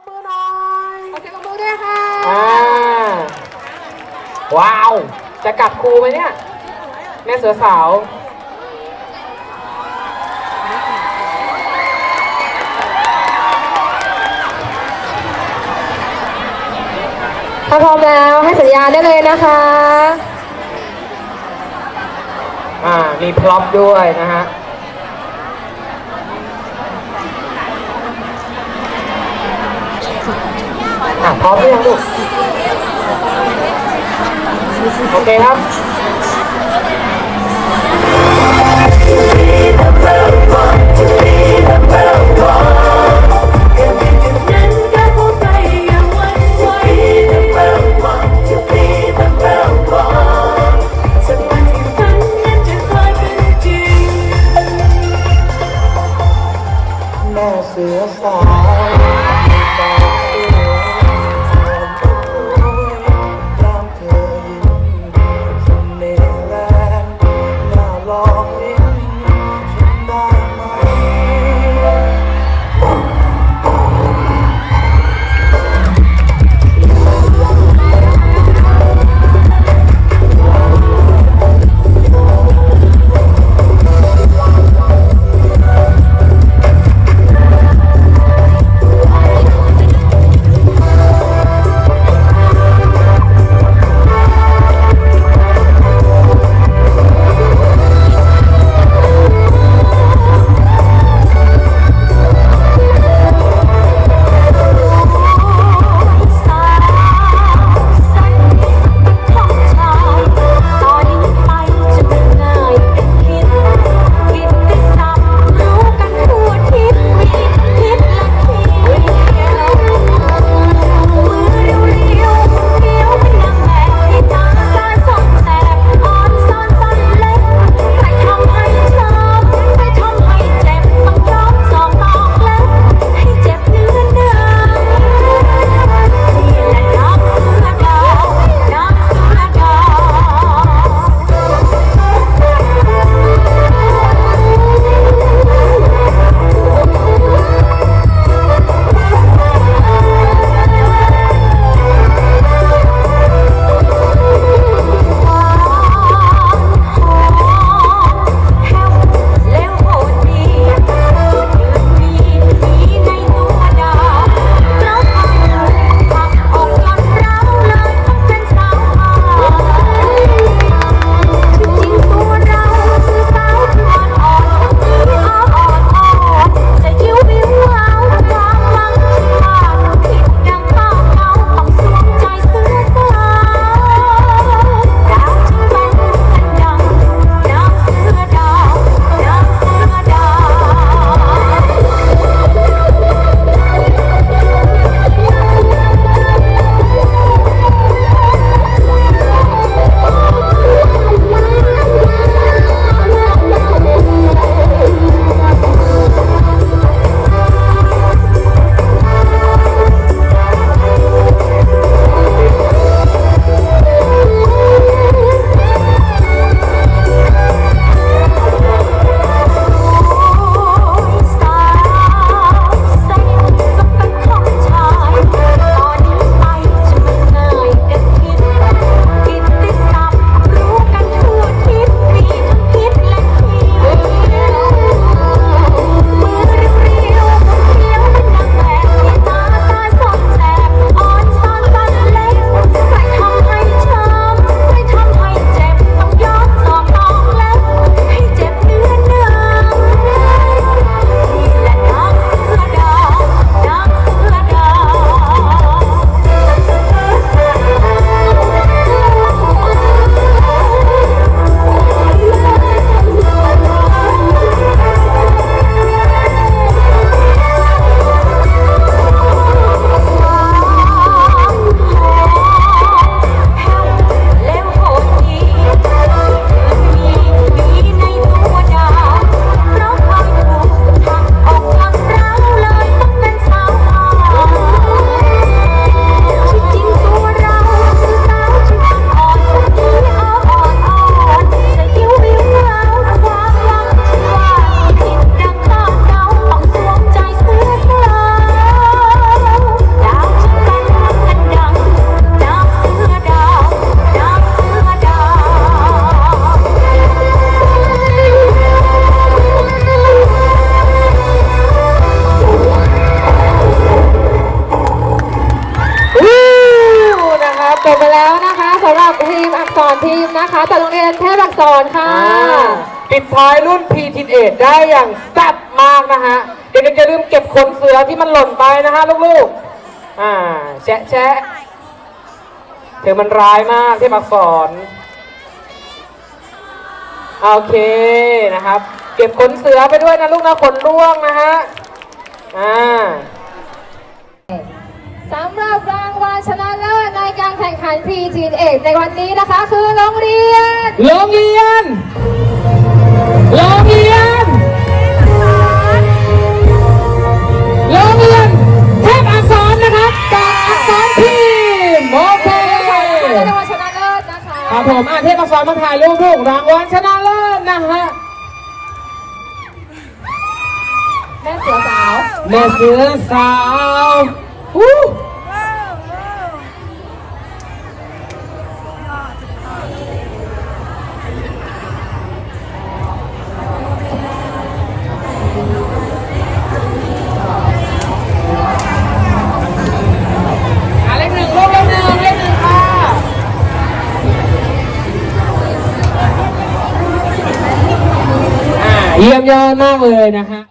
บมือหน่อยขอเสียงปรบมือด้วยค่ะอ่าว้าว จะกลับครูไหมเนี่ย แม่เสือสาว ถ้าพร้อมแล้วให้สัญญาณได้เลยนะคะ อ่า มีพร็อพด้วยนะฮะ อะพร้อมหรือยังลูกโอเคครับนั้นก้าว รค่ะอ่าปิดท้ายรุ่น p t 8ได้อย่างแซ่บมากนะฮะ เด็กๆอย่าลืมเก็บขนเสือที่มันหล่นไปนะฮะลูกๆ อ่าแชะแชะเธอมันร้ายมากที่มาสอนโอเคนะครับ เก็บขนเสือไปด้วยนะลูกนะขนร่วงนะฮะ อ่าสำหรับรางวัลชนะเลิศใน การแข่งขัน PGA ในวันนี้นะคะคือโรงเรียน โรงเรียน โรงเรียน โรงเรียนเทพอักษรนะครับจากอักษรทีมโอเคได้รางวัลชนะเลิศนะคะครับผมอาเทพอักษรมาถ่ายรูปลูกรางวัลชนะเลิศนะฮะแม่เสือสาว แม่เสือสาว เยี่ยมยอดมากเลยนะฮะ